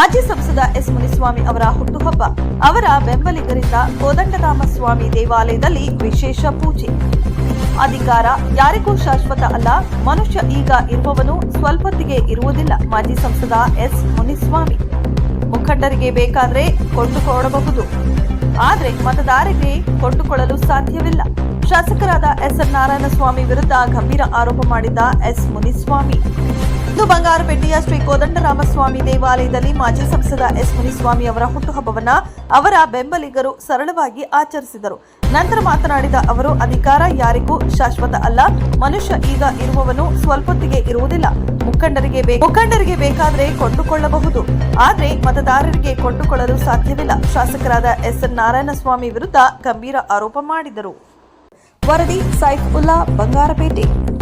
ಮಾಜಿ ಸಂಸದ ಎಸ್ ಮುನಿಸ್ವಾಮಿ ಅವರ ಹುಟ್ಟುಹಬ್ಬ. ಅವರ ಬೆಂಬಲಿಗರಿಂದ ಕೋದಂಡರಾಮ ಸ್ವಾಮಿ ದೇವಾಲಯದಲ್ಲಿ ವಿಶೇಷ ಪೂಜೆ. ಅಧಿಕಾರ ಯಾರಿಗೂ ಶಾಶ್ವತ ಅಲ್ಲ. ಮನುಷ್ಯ ಈಗ ಇರುವವನು ಸ್ವಲ್ಪೊತ್ತಿಗೆ ಇರುವುದಿಲ್ಲ, ಮಾಜಿ ಸಂಸದ ಎಸ್ ಮುನಿಸ್ವಾಮಿ. ಮುಖಂಡರಿಗೆ ಬೇಕಾದ್ರೆ ಕೊಂಡುಕೊಡಬಹುದು ಆದರೆ ಮತದಾರರಿಗೆ ಕೊಂಡುಕೊಳ್ಳಲು ಸಾಧ್ಯವಿಲ್ಲ. ಶಾಸಕರಾದ ಎಸ್ ಎನ್ ನಾರಾಯಣಸ್ವಾಮಿ ವಿರುದ್ಧ ಗಂಭೀರ ಆರೋಪ ಮಾಡಿದ್ದ ಎಸ್ ಮುನಿಸ್ವಾಮಿ. ಇಂದು ಬಂಗಾರಪೇಟೆಯ ಶ್ರೀ ಕೋದಂಡರಾಮಸ್ವಾಮಿ ದೇವಾಲಯದಲ್ಲಿ ಮಾಜಿ ಸಂಸದ ಎಸ್ ಮುನಿಸ್ವಾಮಿ ಅವರ ಹುಟ್ಟುಹಬ್ಬವನ್ನು ಅವರ ಬೆಂಬಲಿಗರು ಸರಳವಾಗಿ ಆಚರಿಸಿದರು. ನಂತರ ಮಾತನಾಡಿದ ಅವರು, ಅಧಿಕಾರ ಯಾರಿಗೂ ಶಾಶ್ವತ ಅಲ್ಲ. ಮನುಷ್ಯ ಈಗ ಇರುವವನು ಸ್ವಲ್ಪೊತ್ತಿಗೆ ಇರುವುದಿಲ್ಲ. ಮುಖಂಡರಿಗೆ ಮುಖಂಡರಿಗೆ ಬೇಕಾದರೆ ಕೊಂಡುಕೊಳ್ಳಬಹುದು. ಆದರೆ ಮತದಾರರಿಗೆ ಕೊಂಡುಕೊಳ್ಳಲು ಸಾಧ್ಯವಿಲ್ಲ. ಶಾಸಕರಾದ ಎಸ್ ಎನ್ ನಾರಾಯಣಸ್ವಾಮಿ ವಿರುದ್ಧ ಗಂಭೀರ ಆರೋಪ ಮಾಡಿದರು. ವರದಿ ಸೈಫ್ ಉಲ್ಲಾ, ಬಂಗಾರಪೇಟೆ.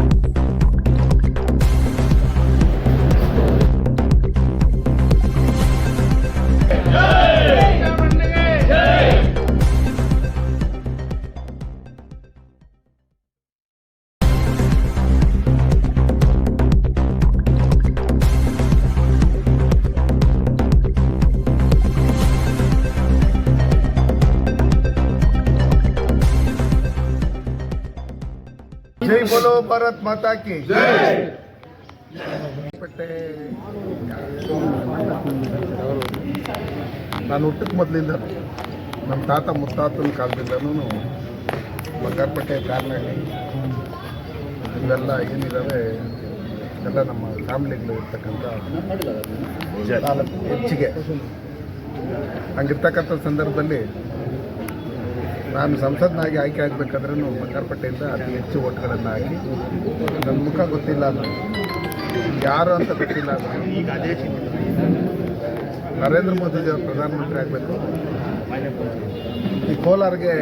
ಬೋಲೋ ಭಾರತ್ ಮಾತಾ ಕಿ ಪಟ್ಟೆ ನಾನು ಹುಟ್ಟಕ್ಕೆ ಮೊದಲಿಂದ ನಮ್ಮ ತಾತ ಮುತ್ತಾತನ ಕಾಲದಿಂದನೂ ಬಂಗಾರಪಟ್ಟೆ ಕಾರ್ನಹಳ್ಳಿ ಇವೆಲ್ಲ ಏನಿದ್ದಾವೆ ಎಲ್ಲ ನಮ್ಮ ಫ್ಯಾಮಿಲಿಗಳು ಇರ್ತಕ್ಕಂಥ ತಾಲೂಕು ಹೆಚ್ಚಿಗೆ. ಹಂಗಿರ್ತಕ್ಕಂಥ ಸಂದರ್ಭದಲ್ಲಿ ನಾನು ಸಂಸತ್ನಾಗಿ ಆಯ್ಕೆ ಆಗಬೇಕಾದ್ರೂ ಬಂಗಾರಪೇಟೆಯಿಂದ ಅತಿ ಹೆಚ್ಚು ಓಟ್ಗಳನ್ನು ಹಾಕಿ ನನ್ನ ಮುಖ ಗೊತ್ತಿಲ್ಲ ಯಾರು ಅಂತ ಗೊತ್ತಿಲ್ಲ ಈಗ ಅದೇ ನರೇಂದ್ರ ಮೋದಿಜಿ ಅವರು ಪ್ರಧಾನಮಂತ್ರಿ ಆಗಬೇಕು. ಈ ಕೋಲಾರ್ಗೆ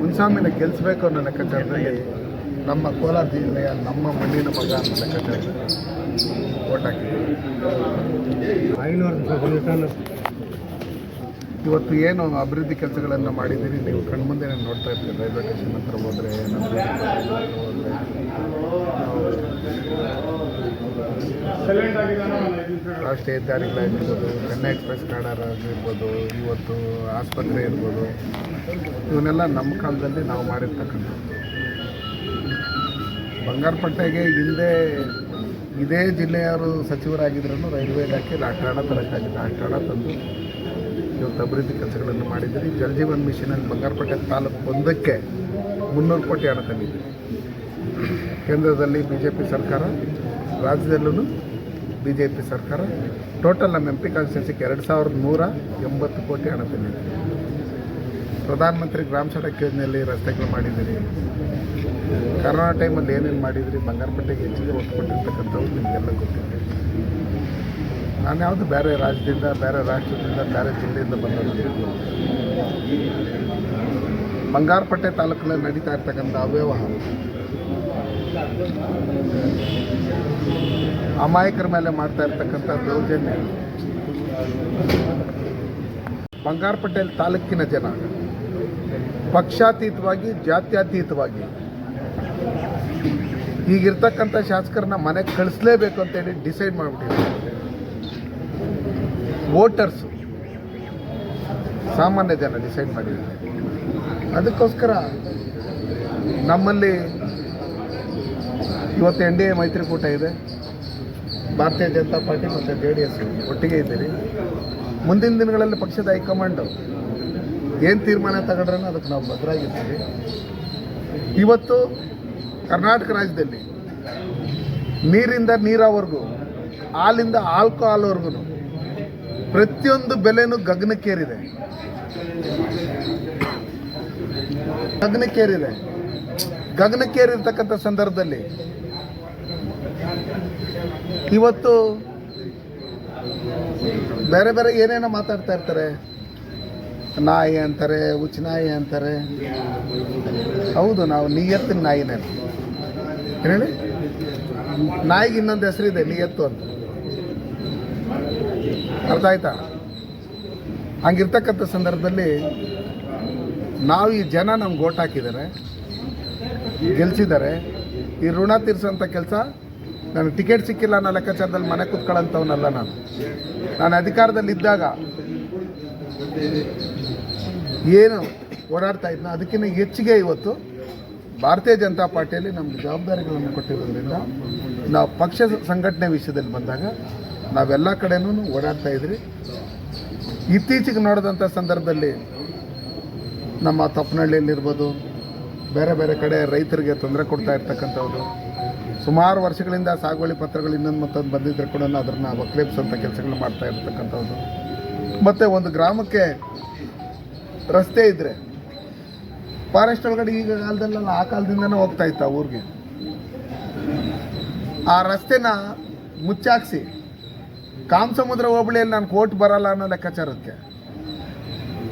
ಮುನ್ಸಾಮಿನ ಗೆಲ್ಲಿಸ್ಬೇಕು ಅನ್ನೋ ಲೆಕ್ಕಾಚಾರದಲ್ಲಿ ನಮ್ಮ ಕೋಲಾರ ಜಿಲ್ಲೆಯ ನಮ್ಮ ಮಣ್ಣಿನ ಮಗ ಅನ್ನೋ ಲೆಕ್ಕಾಚಾರದಲ್ಲಿ ಓಟ್ ಹಾಕಿದ್ದೀವಿ. ಇವತ್ತು ಏನು ಅಭಿವೃದ್ಧಿ ಕೆಲಸಗಳನ್ನು ಮಾಡಿದ್ದೀರಿ? ನೀವು ಕಣ್ಮುಂದೆ ನೋಡ್ತಾ ಇರ್ತೀರಿ ರೈಲ್ವೆ ಸ್ಟೇಷನ್ ಹತ್ರ ಹೋದರೆ ರಾಷ್ಟ್ರೀಯ ಹೆದ್ದಾರಿಗಳಾಗಿರ್ಬೋದು ಚೆನ್ನೈ ಎಕ್ಸ್ಪ್ರೆಸ್ ಕಾಡರ್ ಆಗಿರ್ಬೋದು, ಇವತ್ತು ಆಸ್ಪತ್ರೆ ಇರ್ಬೋದು, ಇವನ್ನೆಲ್ಲ ನಮ್ಮ ಕಾಲದಲ್ಲಿ ನಾವು ಮಾಡಿರ್ತಕ್ಕಂಥದ್ದು. ಬಂಗಾರಪಟ್ಟೆಗೆ ಹಿಂದೆ ಇದೇ ಜಿಲ್ಲೆಯವರು ಸಚಿವರಾಗಿದ್ರೂ ರೈಲ್ವೆ ಇಲಾಖೆ ಹಣ ತರಕ್ಕಾಗಿದೆ ಹಣ ತಂದು ಇವತ್ತು ಅಭಿವೃದ್ಧಿ ಕೆಲಸಗಳನ್ನು ಮಾಡಿದ್ದೀರಿ. ಜಲ್ ಜೀವನ್ ಮಿಷನಲ್ಲಿ ಬಂಗಾರಪೇಟೆ ತಾಲೂಕು ಒಂದಕ್ಕೆ ಮುನ್ನೂರು ಕೋಟಿ ಹಣ ತಂದಿದ್ದೀರಿ. ಕೇಂದ್ರದಲ್ಲಿ ಬಿ ಜೆ ಪಿ ಸರ್ಕಾರ ರಾಜ್ಯದಲ್ಲೂ ಬಿ ಜೆ ಪಿ ಸರ್ಕಾರ, ಟೋಟಲ್ ನಮ್ಮ ಎಂ ಪಿ ಕಾನ್ಸ್ಟಿಟ್ಯೂನ್ಸಿಗೆ ಎರಡು ಸಾವಿರದ ನೂರ ಎಂಬತ್ತು ಕೋಟಿ ಹಣ ತಂದಿದೆ ಪ್ರಧಾನಮಂತ್ರಿ ಗ್ರಾಮ ಸಡಕ್ ಯೋಜನೆಯಲ್ಲಿ ರಸ್ತೆಗಳು ಮಾಡಿದ್ದೀರಿ. ಕರೋನಾ ಟೈಮಲ್ಲಿ ಏನೇನು ಮಾಡಿದ್ರಿ ಬಂಗಾರಪೇಟೆಗೆ ಹೆಚ್ಚಿಗೆ ಒತ್ತು ಕೊಟ್ಟಿರ್ತಕ್ಕಂಥವ್ರು ನಿಮಗೆಲ್ಲ ಗೊತ್ತಿದೆ. ನಾನು ಯಾವುದು ಬೇರೆ ರಾಜ್ಯದಿಂದ, ಬೇರೆ ರಾಷ್ಟ್ರದಿಂದ, ಬೇರೆ ಜಿಲ್ಲೆಯಿಂದ ಬಂದವರು ಬಂಗಾರಪಟ್ಟೆ ತಾಲೂಕಿನಲ್ಲಿ ನಡೀತಾ ಇರ್ತಕ್ಕಂಥ ಅವ್ಯವಹಾರ. ಅಮಾಯಕರ ಮೇಲೆ ಮಾಡ್ತಾ ಇರ್ತಕ್ಕಂಥ ದೌರ್ಜನ್ಯ. ಬಂಗಾರಪೇಟೆ ತಾಲೂಕಿನ ಜನ ಪಕ್ಷಾತೀತವಾಗಿ, ಜಾತ್ಯತೀತವಾಗಿ ಈಗಿರ್ತಕ್ಕಂಥ ಶಾಸಕರನ್ನ ಮನೆಗೆ ಕಳಿಸ್ಲೇಬೇಕು ಅಂತೇಳಿ ಡಿಸೈಡ್ ಮಾಡಿಬಿಟ್ಟಿದ್ದಾರೆ. ವೋಟರ್ಸು ಸಾಮಾನ್ಯ ಜನ ಡಿಸೈಡ್ ಮಾಡಿದ್ದಾರೆ ಅದಕ್ಕೋಸ್ಕರ ನಮ್ಮಲ್ಲಿ ಇವತ್ತು ಎನ್ ಡಿ ಎ ಮೈತ್ರಿಕೂಟ ಇದೆ. ಭಾರತೀಯ ಜನತಾ ಪಾರ್ಟಿ ಮತ್ತು ಜೆ ಡಿ ಎಸ್ ಒಟ್ಟಿಗೆ ಇದ್ದೀರಿ. ಮುಂದಿನ ದಿನಗಳಲ್ಲಿ ಪಕ್ಷದ ಹೈಕಮಾಂಡು ಏನು ತೀರ್ಮಾನ ತಗೊಂಡ್ರೂ ಅದಕ್ಕೆ ನಾವು ಭದ್ರಾಗಿರ್ತೀವಿ ಇವತ್ತು ಕರ್ನಾಟಕ ರಾಜ್ಯದಲ್ಲಿ ನೀರಿಂದ ನೀರಾವರೆಗೂ, ಹಾಲಿಂದ ಆಲ್ಕೋಹಾಲ್ವರೆಗೂ ಪ್ರತಿಯೊಂದು ಬೆಲೆನೂ ಗಗನಕ್ಕೇರಿದೆ. ಗಗನಕ್ಕೇರಿದೆ. ಗಗನಕ್ಕೇರಿರ್ತಕ್ಕಂಥ ಸಂದರ್ಭದಲ್ಲಿ ಇವತ್ತು ಬೇರೆ ಬೇರೆ ಏನೇನೋ ಮಾತಾಡ್ತಾ ಇರ್ತಾರೆ. ನಾಯಿ ಅಂತಾರೆ ಉಚ್ಚ ನಾಯಿ ಅಂತಾರೆ. ಹೌದು, ನಾವು ನಿಯತ್ತಿನ ನಾಯಿನೇ ಹೇಳಿ? ನಾಯಿಗೆ ಇನ್ನೊಂದು ಹೆಸರಿದೆ, ನಿಯತ್ತು ಅಂತ. ಅರ್ಥ ಆಯ್ತಾ? ಹಂಗಿರ್ತಕ್ಕಂಥ ಸಂದರ್ಭದಲ್ಲಿ ನಾವು ಈ ಜನ ನಮ್ಗೆ ಓಟ್ ಹಾಕಿದ್ದಾರೆ, ಗೆಲ್ಸಿದ್ದಾರೆ, ಈ ಋಣ ತೀರಿಸೋಂಥ ಕೆಲಸ ನನಗೆ ಟಿಕೆಟ್ ಸಿಕ್ಕಿಲ್ಲ ಅನ್ನೋ ಲೆಕ್ಕಾಚಾರದಲ್ಲಿ ಮನೆ ಕೂತ್ಕೊಳ್ಳಂಥವನ್ನಲ್ಲ ನಾನು. ನಾನು ಅಧಿಕಾರದಲ್ಲಿದ್ದಾಗ ಏನು ಓಡಾಡ್ತಾ ಇದ್ನೋ ಅದಕ್ಕಿಂತ ಹೆಚ್ಚಿಗೆ ಇವತ್ತು ಭಾರತೀಯ ಜನತಾ ಪಾರ್ಟಿಯಲ್ಲಿ ನಮ್ಗೆ ಜವಾಬ್ದಾರಿಗಳನ್ನು ಕೊಟ್ಟಿರೋದ್ರಿಂದ ನಾವು ಪಕ್ಷ ಸಂಘಟನೆ ವಿಷಯದಲ್ಲಿ ಬಂದಾಗ ನಾವೆಲ್ಲ ಕಡೆನೂ ಓಡಾಡ್ತಾ ಇದ್ರಿ. ಇತ್ತೀಚೆಗೆ ನೋಡಿದಂಥ ಸಂದರ್ಭದಲ್ಲಿ ನಮ್ಮ ತಪ್ಪನಹಳ್ಳಿಯಲ್ಲಿರ್ಬೋದು ಬೇರೆ ಬೇರೆ ಕಡೆ ರೈತರಿಗೆ ತೊಂದರೆ ಕೊಡ್ತಾ ಇರ್ತಕ್ಕಂಥವ್ರು. ಸುಮಾರು ವರ್ಷಗಳಿಂದ ಸಾಗುವಳಿ ಪತ್ರಗಳು ಇನ್ನೊಂದು ಮತ್ತೊಂದು ಬಂದಿದ್ದರೆ ಕೂಡ ಅದನ್ನು ವಕ್ಲೇಪ್ಸಂಥ ಕೆಲಸಗಳು ಮಾಡ್ತಾ ಇರ್ತಕ್ಕಂಥವ್ರು. ಮತ್ತು ಒಂದು ಗ್ರಾಮಕ್ಕೆ ರಸ್ತೆ ಇದ್ದರೆ ಫಾರೆಸ್ಟ್ ಒಳಗಡೆ ಈಗ ಕಾಲದಲ್ಲೆಲ್ಲ ಆ ಕಾಲದಿಂದನೇ ಹೋಗ್ತಾ ಇತ್ತು ಆ ಊರಿಗೆ. ಆ ರಸ್ತೆನ ಮುಚ್ಚಾಕ್ಸಿ ಕಾಮಸಮುದ್ರ ಹೋಬಳಿಯಲ್ಲಿ ನಾನು ಕೋರ್ಟ್ ಬರಲ್ಲ ಅನ್ನೋ ಲೆಕ್ಕಾಚಾರಕ್ಕೆ.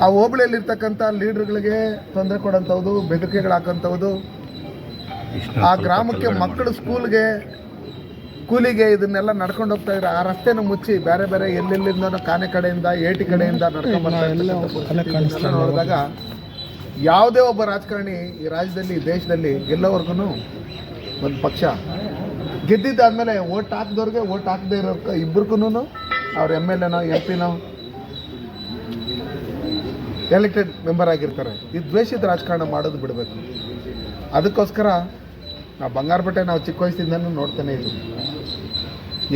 ಆ ಹೋಬಳಿಯಲ್ಲಿರ್ತಕ್ಕಂಥ ಲೀಡ್ರ್ಗಳಿಗೆ ತೊಂದರೆ ಕೊಡೋಂಥವ್ದು ಬೆದರಿಕೆಗಳು ಆ ಗ್ರಾಮಕ್ಕೆ ಮಕ್ಕಳು ಸ್ಕೂಲ್ಗೆ ಕೂಲಿಗೆ ಇದನ್ನೆಲ್ಲ ನಡ್ಕೊಂಡು ಹೋಗ್ತಾ ಇದ್ರೆ ಆ ರಸ್ತೆನ ಮುಚ್ಚಿ ಬೇರೆ ಬೇರೆ ಎಲ್ಲೆಲ್ಲಿಂದ ಕಾನೆ ಕಡೆಯಿಂದ ಏಟಿ ಕಡೆಯಿಂದ ನಡ್ಕೊಂಡು ಇರ್ತಕ್ಕಂಥ ನೋಡಿದಾಗ ಯಾವುದೇ ಒಬ್ಬ ರಾಜಕಾರಣಿ ಈ ರಾಜ್ಯದಲ್ಲಿ ದೇಶದಲ್ಲಿ ಗೆಲ್ಲೋವರೆಗೂ ಒಂದು ಪಕ್ಷ. ಗೆದ್ದಿದ್ದಾದ್ಮೇಲೆ ಓಟ್ ಹಾಕ್ದವ್ರಿಗೆ ಓಟ್ ಹಾಕದೇ ಇರೋ ಇಬ್ಬರಿಗೂ ಅವ್ರ ಎಂ ಎಲ್ ಎನೋ ಎಂ ಪಿನೋ ಎಲೆಕ್ಟೆಡ್ ಮೆಂಬರ್ ಆಗಿರ್ತಾರೆ. ಈ ದ್ವೇಷದ ರಾಜಕಾರಣ ಮಾಡೋದು ಬಿಡಬೇಕು. ಅದಕ್ಕೋಸ್ಕರ ನಾವು ಬಂಗಾರಪೇಟೆ ನಾವು ಚಿಕ್ಕ ವಯಸ್ಸಿಂದನೂ ನೋಡ್ತಾನೆ ಇದ್ದೀವಿ.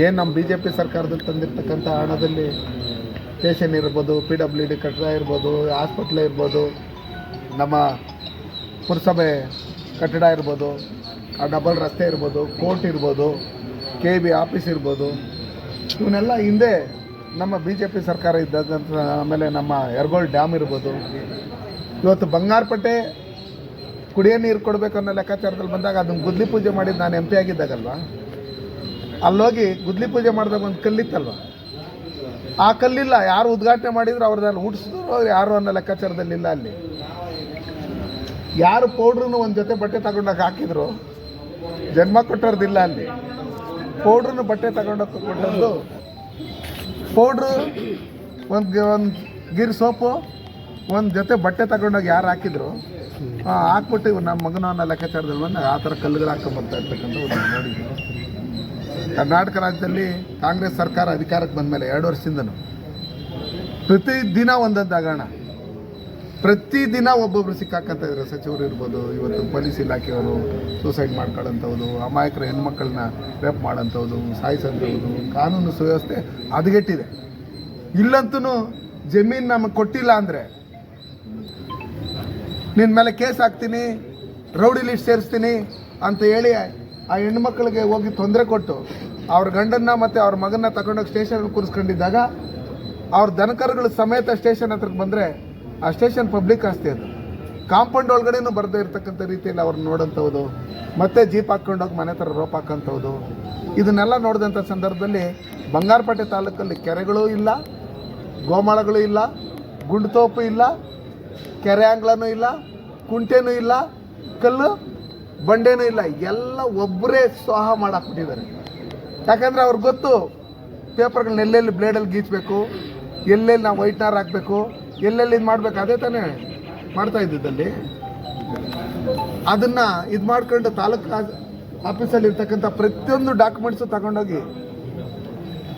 ಏನು ನಮ್ಮ ಬಿ ಜೆ ಪಿ ಸರ್ಕಾರದಲ್ಲಿ ತಂದಿರ್ತಕ್ಕಂಥ ಹಣದಲ್ಲಿ ಸ್ಟೇಷನ್ ಇರ್ಬೋದು ಪಿ ಡಬ್ಲ್ಯೂ ಡಿ ಕಟ್ಟಡ ಇರ್ಬೋದು ಹಾಸ್ಪಿಟ್ಲ್ ಇರ್ಬೋದು, ನಮ್ಮ ಪುರಸಭೆ ಕಟ್ಟಡ ಇರ್ಬೋದು ಆ ಡಬಲ್ ರಸ್ತೆ ಇರ್ಬೋದು ಕೋರ್ಟ್ ಇರ್ಬೋದು ಕೆ ಬಿ ಆಫೀಸ್ ಇರ್ಬೋದು, ಇವನ್ನೆಲ್ಲ ಹಿಂದೆ ನಮ್ಮ ಬಿ ಜೆ ಪಿ ಸರ್ಕಾರ ಇದ್ದಂಥ ಆಮೇಲೆ ನಮ್ಮ ಎರಗೋಳ್ ಡ್ಯಾಮ್ ಇರ್ಬೋದು. ಇವತ್ತು ಬಂಗಾರಪೇಟೆ ಕುಡಿಯೋ ನೀರು ಕೊಡಬೇಕು ಅನ್ನೋ ಲೆಕ್ಕಾಚಾರದಲ್ಲಿ ಬಂದಾಗ ಅದನ್ನು ಗುದ್ಲಿ ಪೂಜೆ ಮಾಡಿದ್ದು ನಾನು ಎಂ ಪಿ ಆಗಿದ್ದಾಗಲ್ವ? ಅಲ್ಲೋಗಿ ಗುದ್ಲಿ ಪೂಜೆ ಮಾಡಿದಾಗ ಒಂದು ಕಲ್ಲಿತ್ತಲ್ವ? ಆ ಕಲ್ಲಿಲ್ಲ, ಯಾರು ಉದ್ಘಾಟನೆ ಮಾಡಿದ್ರು ಅವ್ರದ್ದಲ್ಲಿ ಹುಟ್ಟಿಸಿದ್ರು ಯಾರು ಅನ್ನೋ ಲೆಕ್ಕಾಚಾರದಲ್ಲಿ ಇಲ್ಲ ಅಲ್ಲಿ. ಯಾರು ಪೌಡ್ರನ್ನು ಒಂದು ಜೊತೆ ಬಟ್ಟೆ ತಗೊಂಡಾಗ ಹಾಕಿದ್ರು ಜನ್ಮ ಕೊಟ್ಟವ್ರದ್ದಿಲ್ಲ ಅಲ್ಲಿ. ಪೌಡ್ರನ್ನು ಬಟ್ಟೆ ತಗೊಂಡೋಗಿ ಕೊಟ್ಟದ್ದು. ಪೌಡ್ರು, ಒಂದು ಒಂದು ಗಿರ್ ಸೋಪು, ಒಂದು ಜೊತೆ ಬಟ್ಟೆ ತಗೊಂಡೋಗಿ ಯಾರು ಹಾಕಿದ್ರು ಹಾಕ್ಬಿಟ್ಟು ಇವ್ರು ನಮ್ಮ ಮಗನ ಅನ್ನೋ ಲೆಕ್ಕಾಚಾರದಲ್ಲಿ ಬಂದು ಆ ಥರ ಕಲ್ಲುಗಳು ಹಾಕೊಂಡ್ಬರ್ತಾ ಇರ್ತಕ್ಕಂಥ ನೋಡಿದ್ವಿ ಕರ್ನಾಟಕ ರಾಜ್ಯದಲ್ಲಿ ಕಾಂಗ್ರೆಸ್ ಸರ್ಕಾರ ಅಧಿಕಾರಕ್ಕೆ ಬಂದ ಮೇಲೆ ಎರಡು ವರ್ಷದಿಂದನು ಪ್ರತಿದಿನ ಒಂದೊಂದು ಹಗರಣ. ಪ್ರತಿದಿನ ಒಬ್ಬೊಬ್ರು ಸಿಕ್ಕಾಕಂತ ಇದ್ರೆ. ಸಚಿವರು ಇರ್ಬೋದು, ಇವತ್ತು ಪೊಲೀಸ್ ಇಲಾಖೆಯವರು ಸೂಸೈಡ್ ಮಾಡ್ಕೊಳ್ಳೋಂಥವ್ರು ಅಮಾಯಕರ ಹೆಣ್ಮಕ್ಳನ್ನ ರೇಪ್ ಮಾಡೋಂಥವ್ರು ಸಾಯಿಸೋಂಥವ್ರು ಕಾನೂನು ಸುವ್ಯವಸ್ಥೆ ಹದಗೆಟ್ಟಿದೆ. ಇಲ್ಲಂತೂ ಜಮೀನು ನಮಗೆ ಕೊಟ್ಟಿಲ್ಲ ಅಂದರೆ ನಿನ್ನ ಮೇಲೆ ಕೇಸ್ ಹಾಕ್ತೀನಿ, ರೌಡಿ ಲಿಸ್ಟ್ ಸೇರಿಸ್ತೀನಿ ಅಂತ ಹೇಳಿ ಆ ಹೆಣ್ಮಕ್ಳಿಗೆ ಹೋಗಿ ತೊಂದರೆ ಕೊಟ್ಟು ಅವ್ರ ಗಂಡನ್ನ ಮತ್ತು ಅವ್ರ ಮಗನ್ನ ತಗೊಂಡೋಗಿ ಸ್ಟೇಷನ್ ಕೂರಿಸ್ಕೊಂಡಿದ್ದಾಗ ಅವ್ರ ದನಕರುಗಳು ಸಮೇತ ಸ್ಟೇಷನ್ ಹತ್ರಕ್ಕೆ ಬಂದರೆ ಆ ಸ್ಟೇಷನ್ ಪಬ್ಲಿಕ್ ಆಸ್ತಿ ಅದು. ಕಾಂಪೌಂಡ್ ಒಳಗಡೆನೂ ಬರದೇ ಇರ್ತಕ್ಕಂಥ ರೀತಿಯಲ್ಲಿ ಅವ್ರನ್ನ ನೋಡೋಂಥವ್ದು. ಮತ್ತೆ ಜೀಪ್ ಹಾಕ್ಕೊಂಡೋಗಿ ಮನೆ ಥರ ರೋಪ್ ಹಾಕೋಂಥವ್ದು. ಇದನ್ನೆಲ್ಲ ನೋಡಿದಂಥ ಸಂದರ್ಭದಲ್ಲಿ ಬಂಗಾರಪೇಟೆ ತಾಲೂಕಲ್ಲಿ ಕೆರೆಗಳೂ ಇಲ್ಲ, ಗೋಮಾಳಗಳು ಇಲ್ಲ, ಗುಂಡ್ತೋಪು ಇಲ್ಲ, ಕೆರೆ ಅಂಗ್ಲನೂ ಇಲ್ಲ, ಕುಂಟೆನೂ ಇಲ್ಲ, ಕಲ್ಲು ಬಂಡೆನೂ ಇಲ್ಲ. ಎಲ್ಲ ಒಬ್ಬರೇ ಸ್ವಾಹ ಮಾಡಾಕ್ಬಿಟ್ಟಿದ್ದಾರೆ. ಯಾಕಂದರೆ ಅವ್ರಿಗೆ ಗೊತ್ತು ಪೇಪರ್ಗಳನ್ನ ಎಲ್ಲೆಲ್ಲಿ ಬ್ಲೇಡಲ್ಲಿ ಗೀಚಬೇಕು, ಎಲ್ಲೆಲ್ಲಿ ನಾವು ವೈಟ್ನರ್ ಹಾಕಬೇಕು ಎಲ್ಲೆಲ್ಲಿ ಇದು ಮಾಡ್ಬೇಕು, ಅದೇ ತಾನೇ ಮಾಡ್ತಾ ಇದ್ದಿದ್ದಲ್ಲಿ. ಅದನ್ನು ಇದು ಮಾಡ್ಕೊಂಡು ತಾಲೂಕು ಆಫೀಸಲ್ಲಿ ಇರ್ತಕ್ಕಂಥ ಪ್ರತಿಯೊಂದು ಡಾಕ್ಯುಮೆಂಟ್ಸು ತಗೊಂಡೋಗಿ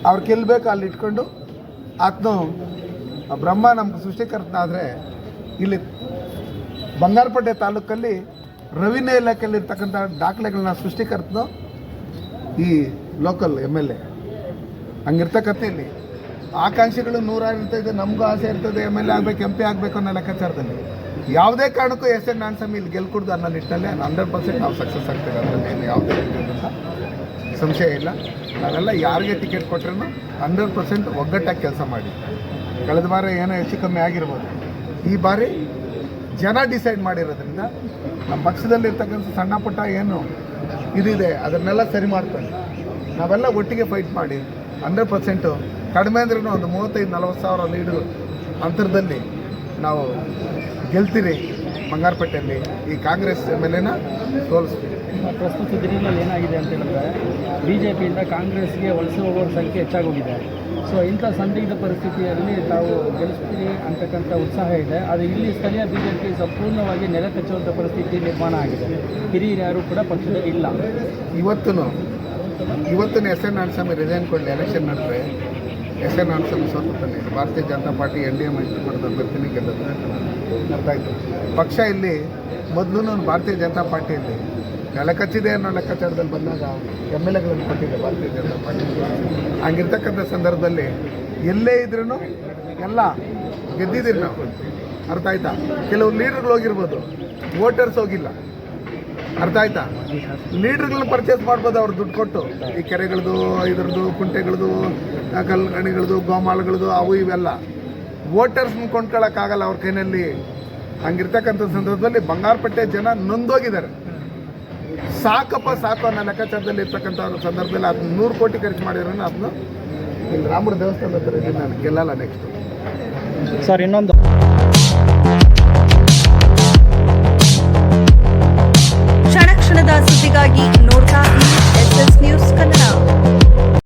ಅವ್ರು ಗೆಲ್ಲಬೇಕು ಅಲ್ಲಿ ಇಟ್ಕೊಂಡು, ಆತನು ಬ್ರಹ್ಮ ನಮ್ಗೆ ಸೃಷ್ಟಿಕರ್ತನಾದರೆ ಇಲ್ಲಿ ಬಂಗಾರಪೇಟೆ ತಾಲೂಕಲ್ಲಿ ರೆವಿನ್ಯೂ ಇಲಾಖೆಯಲ್ಲಿ ಇರ್ತಕ್ಕಂಥ ದಾಖಲೆಗಳನ್ನ ಸೃಷ್ಟಿಕರ್ತನು ಈ ಲೋಕಲ್ ಎಂ ಎಲ್ ಎ ಹಂಗಿರ್ತಕ್ಕಂಥ ಇಲ್ಲಿ. ಆಕಾಂಕ್ಷೆಗಳು ನೂರಾರು ಇರ್ತದೆ ನಮಗೂ ಆಸೆ ಇರ್ತದೆ, ಎಂ ಎಲ್ ಎ ಆಗಬೇಕು, ಎಂ ಪಿ ಆಗಬೇಕು ಅನ್ನೋ ಲೆಕ್ಕಾಚಾರದಲ್ಲಿ. ಯಾವುದೇ ಕಾರಣಕ್ಕೂ ಎಸ್ ಎನ್ ಸಮಿ ಇಲ್ಲಿ ಗೆಲ್ಕೊಡ್ದು ಅನ್ನೋ ನಿಟ್ಟಲ್ಲಿ ಹಂಡ್ರೆಡ್ ಪರ್ಸೆಂಟ್ ನಾವು ಸಕ್ಸಸ್ ಆಗ್ತೇವೆ ಅದರಲ್ಲಿ ಯಾವುದೇ ಸಂಶಯ ಇಲ್ಲ. ನಾವೆಲ್ಲ ಯಾರಿಗೆ ಟಿಕೆಟ್ ಕೊಟ್ರೂ ಹಂಡ್ರೆಡ್ ಪರ್ಸೆಂಟ್ ಒಗ್ಗಟ್ಟಾಗಿ ಕೆಲಸ ಮಾಡಿ. ಕಳೆದ ಬಾರ ಏನೋ ಹೆಚ್ಚು ಕಮ್ಮಿ ಆಗಿರ್ಬೋದು. ಈ ಬಾರಿ ಜನ ಡಿಸೈಡ್ ಮಾಡಿರೋದ್ರಿಂದ ನಮ್ಮ ಪಕ್ಷದಲ್ಲಿರ್ತಕ್ಕಂಥ ಸಣ್ಣ ಪುಟ್ಟ ಏನು ಇದಿದೆ, ಅದನ್ನೆಲ್ಲ ಸರಿ ಮಾಡ್ತಾರೆ ನಾವೆಲ್ಲ ಒಟ್ಟಿಗೆ ಫೈಟ್ ಮಾಡಿ ಹಂಡ್ರೆಡ್ ಪರ್ಸೆಂಟು ಕಡಿಮೆ ಅಂದ್ರೂ ಒಂದು ಮೂವತ್ತೈದು ನಲವತ್ತು ಸಾವಿರ ಲೀಡು ಅಂತರದಲ್ಲಿ ನಾವು ಗೆಲ್ತೀರಿ ಬಂಗಾರಪೇಟೆಯಲ್ಲಿ ಈ ಕಾಂಗ್ರೆಸ್ ಎಂ ಎಲ್ ಎನ ಸೋಲಿಸ್ತೀವಿ ಪ್ರಸ್ತುತ ದಿನಗಳಲ್ಲಿ ಏನಾಗಿದೆ ಅಂತ ಹೇಳಿದ್ರೆ ಬಿ ಜೆ ಪಿಯಿಂದ ಕಾಂಗ್ರೆಸ್ಗೆ ವಲಸೆ ಹೋಗೋರ ಸಂಖ್ಯೆ ಹೆಚ್ಚಾಗೋಗಿದೆ. ಸೊ ಇಂಥ ಸಂದಿಗ್ಧ ಪರಿಸ್ಥಿತಿಯಲ್ಲಿ ತಾವು ಗೆಲ್ಲಿಸ್ತೀರಿ ಅಂತಕ್ಕಂಥ ಉತ್ಸಾಹ ಇದೆ. ಆದರೆ ಇಲ್ಲಿ ಸ್ಥಳೀಯ ಬಿ ಜೆ ಪಿ ಸಂಪೂರ್ಣವಾಗಿ ನೆಲೆ ಕಚ್ಚುವಂಥ ಪರಿಸ್ಥಿತಿ ನಿರ್ಮಾಣ ಆಗಿದೆ. ಹಿರಿಯರು ಯಾರು ಕೂಡ ಪಕ್ಷದಲ್ಲಿ ಇಲ್ಲ. ಇವತ್ತು ಇವತ್ತಿನ ಎಸ್ ಎನ್ ನಾರಾಯಣಸ್ವಾಮಿ ರಿಸೈನ್ ಕೊಡಲಿ ಎಲೆಕ್ಷನ್ ನಡೆದ್ರೆ S N Narayanaswamy ಸೋತಾನೆ Bharatiya Janata party N D A ಮೈತ್ರಿ ಮಾಡಿದ ಅಭ್ಯರ್ಥಿನಿ ಅರ್ಥ ಆಯಿತು. ಪಕ್ಷ ಇಲ್ಲಿ ಮೊದಲು ಭಾರತೀಯ ಜನತಾ ಪಾರ್ಟಿಯಲ್ಲಿ ನೆಲಕಚ್ಚಿದೆ ಅನ್ನೋ ಲೆಕ್ಕಾಚಾರದಲ್ಲಿ ಬಂದಾಗ ಎಂ ಎಲ್ ಎಗಳನ್ನು ಕೊಟ್ಟಿದೆ ಭಾರತೀಯ ಜನತಾ ಪಾರ್ಟಿ. ಹಂಗಿರ್ತಕ್ಕಂಥ ಸಂದರ್ಭದಲ್ಲಿ ಎಲ್ಲೇ ಇದ್ರೂ ಎಲ್ಲ ಗೆದ್ದಿದ್ದೀರಿ ನಾವು. ಅರ್ಥ ಆಯ್ತಾ? ಕೆಲವು ಲೀಡರ್ಗಳು ಹೋಗಿರ್ಬೋದು. ವೋಟರ್ಸ್ ಹೋಗಿಲ್ಲ. ಅರ್ಥ ಆಯ್ತಾ? ಲೀಡರ್ಗಳನ್ನ ಪರ್ಚೇಸ್ ಮಾಡ್ಬೋದು ಅವ್ರು ದುಡ್ಡು ಕೊಟ್ಟು. ಈ ಕೆರೆಗಳದು, ಇದ್ರದ್ದು, ಕುಂಟೆಗಳದು ಕಲ್ಗಣಿಗಳದು ಗೋಮಾಳಗಳದು ಅವು ಇವೆಲ್ಲ. ವೋಟರ್ಸ್ನ ಕೊಂಡ್ಕೊಳ್ಳೋಕ್ಕಾಗಲ್ಲ ಅವ್ರ ಕೈನಲ್ಲಿ. ಹಂಗಿರ್ತಕ್ಕಂಥ ಸಂದರ್ಭದಲ್ಲಿ ಬಂಗಾರಪಟ್ಟೆ ಜನ ನೊಂದೋಗಿದ್ದಾರೆ. ಸಾಕಪ್ಪ ಸಾಕು ಅನ್ನೋ ಲೆಕ್ಕಾಚಾರದಲ್ಲಿ ಇರ್ತಕ್ಕಂಥ ಸಂದರ್ಭದಲ್ಲಿ ಅದನ್ನ ನೂರು ಕೋಟಿ ಖರ್ಚು ಮಾಡಿರೋನ ಅದನ್ನು ರಾಮರ ದೇವಸ್ಥಾನದ ನಾನು. ಗೆಲ್ಲಲ್ಲ ನೆಕ್ಸ್ಟ್ ಸರ್, ಇನ್ನೊಂದು